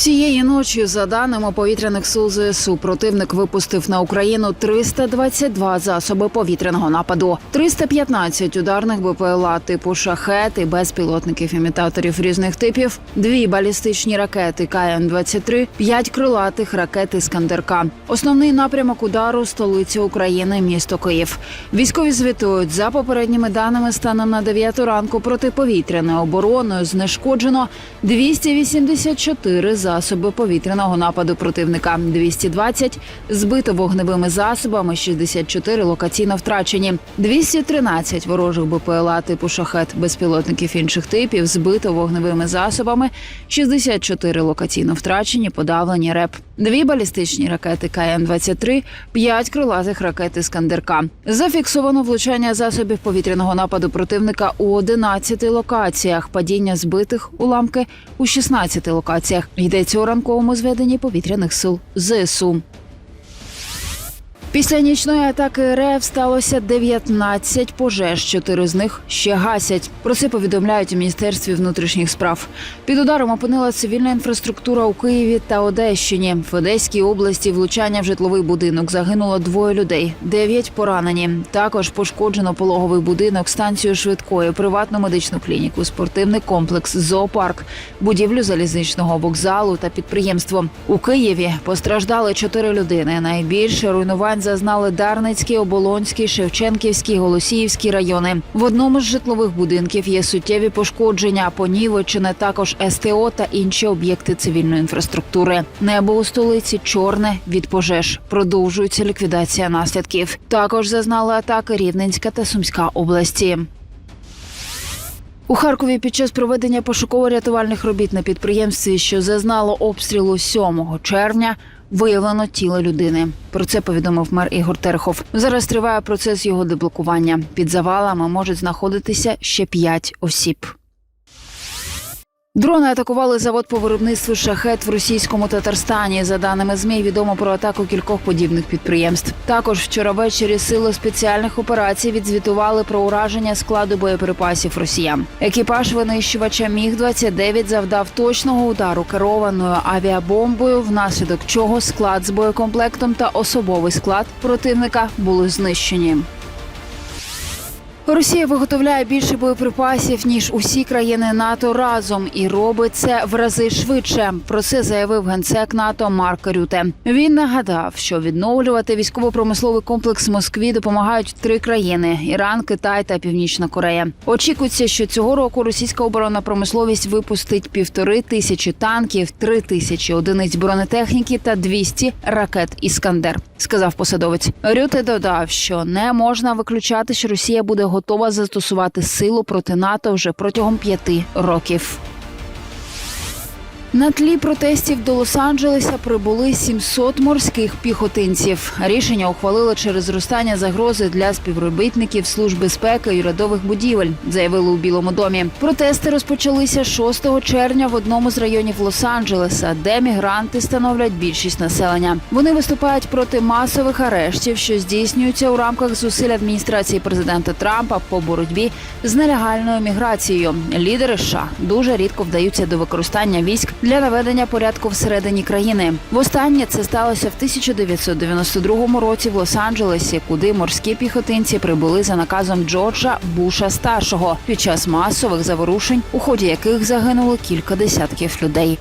Цієї ночі, за даними повітряних сил ЗСУ, противник випустив на Україну 322 засоби повітряного нападу, 315 ударних БПЛА типу шахет і безпілотників імітаторів різних типів, дві балістичні ракети КН-23, п'ять крилатих ракет Іскандерка. Основний напрямок удару столиця України, місто Київ. Військові звітують за попередніми даними станом на 9 ранку протиповітряною обороною знешкоджено 284 засоби повітряного нападу противника, 220 збито вогневими засобами, 64 локаційно втрачені, 213 ворожих БПЛА типу шахет. Безпілотників інших типів збито вогневими засобами, 64 локаційно втрачені, подавлені РЕП, дві балістичні ракети КН-23, п'ять крилатих ракет Іскандерка. Зафіксовано влучання засобів повітряного нападу противника у 11 локаціях, падіння збитих уламки у 16 локаціях. Йдеться у ранковому зведенні повітряних сил ЗСУ. Після нічної атаки РФ сталося 19 пожеж. Чотири з них ще гасять. Про це повідомляють у міністерстві внутрішніх справ. Під ударом опинила цивільна інфраструктура у Києві та Одещині. В Одеській області влучання в житловий будинок загинуло двоє людей, дев'ять поранені. Також пошкоджено пологовий будинок, станцію швидкої, приватну медичну клініку, спортивний комплекс, зоопарк, будівлю залізничного вокзалу та підприємство. У Києві постраждали чотири людини. Найбільше руйнувань зазнали Дарницький, Оболонський, Шевченківський, Голосіївський райони. В одному з житлових будинків є суттєві пошкодження, понівечене також СТО та інші об'єкти цивільної інфраструктури. Небо у столиці чорне від пожеж. Продовжується ліквідація наслідків. Також зазнали атаки Рівненська та Сумська області. У Харкові під час проведення пошуково-рятувальних робіт на підприємстві, що зазнало обстрілу 7 червня, виявлено тіло людини. Про це повідомив мер Ігор Терехов. Зараз триває процес його деблокування. Під завалами можуть знаходитися ще п'ять осіб. Дрони атакували завод по виробництву шахет в російському Татарстані. За даними ЗМІ, відомо про атаку кількох подібних підприємств. Також вчора ввечері сили спеціальних операцій відзвітували про ураження складу боєприпасів росіян. Екіпаж винищувача Міг 29 завдав точного удару керованою авіабомбою, внаслідок чого склад з боєкомплектом та особовий склад противника були знищені. Росія виготовляє більше боєприпасів ніж усі країни НАТО разом і робить це в рази швидше. Про це заявив генсек НАТО Марк Рюте. Він нагадав, що відновлювати військово-промисловий комплекс Москві допомагають три країни: Іран, Китай та Північна Корея. Очікується, що цього року російська оборонна промисловість випустить півтори тисячі танків, три тисячі одиниць бронетехніки та 200 ракет Іскандер. Сказав посадовець. Рюте додав, що не можна виключати, що Росія буде готова застосувати силу проти НАТО вже протягом п'яти років. На тлі протестів до Лос-Анджелеса прибули 700 морських піхотинців. Рішення ухвалили через зростання загрози для співробітників служб безпеки і урядових будівель, заявили у Білому домі. Протести розпочалися 6 червня в одному з районів Лос-Анджелеса, де мігранти становлять більшість населення. Вони виступають проти масових арештів, що здійснюються у рамках зусиль адміністрації президента Трампа по боротьбі з нелегальною міграцією. Лідери США дуже рідко вдаються до використання військ для наведення порядку всередині країни. Востаннє це сталося в 1992 році в Лос-Анджелесі, куди морські піхотинці прибули за наказом Джорджа Буша старшого під час масових заворушень, у ході яких загинуло кілька десятків людей.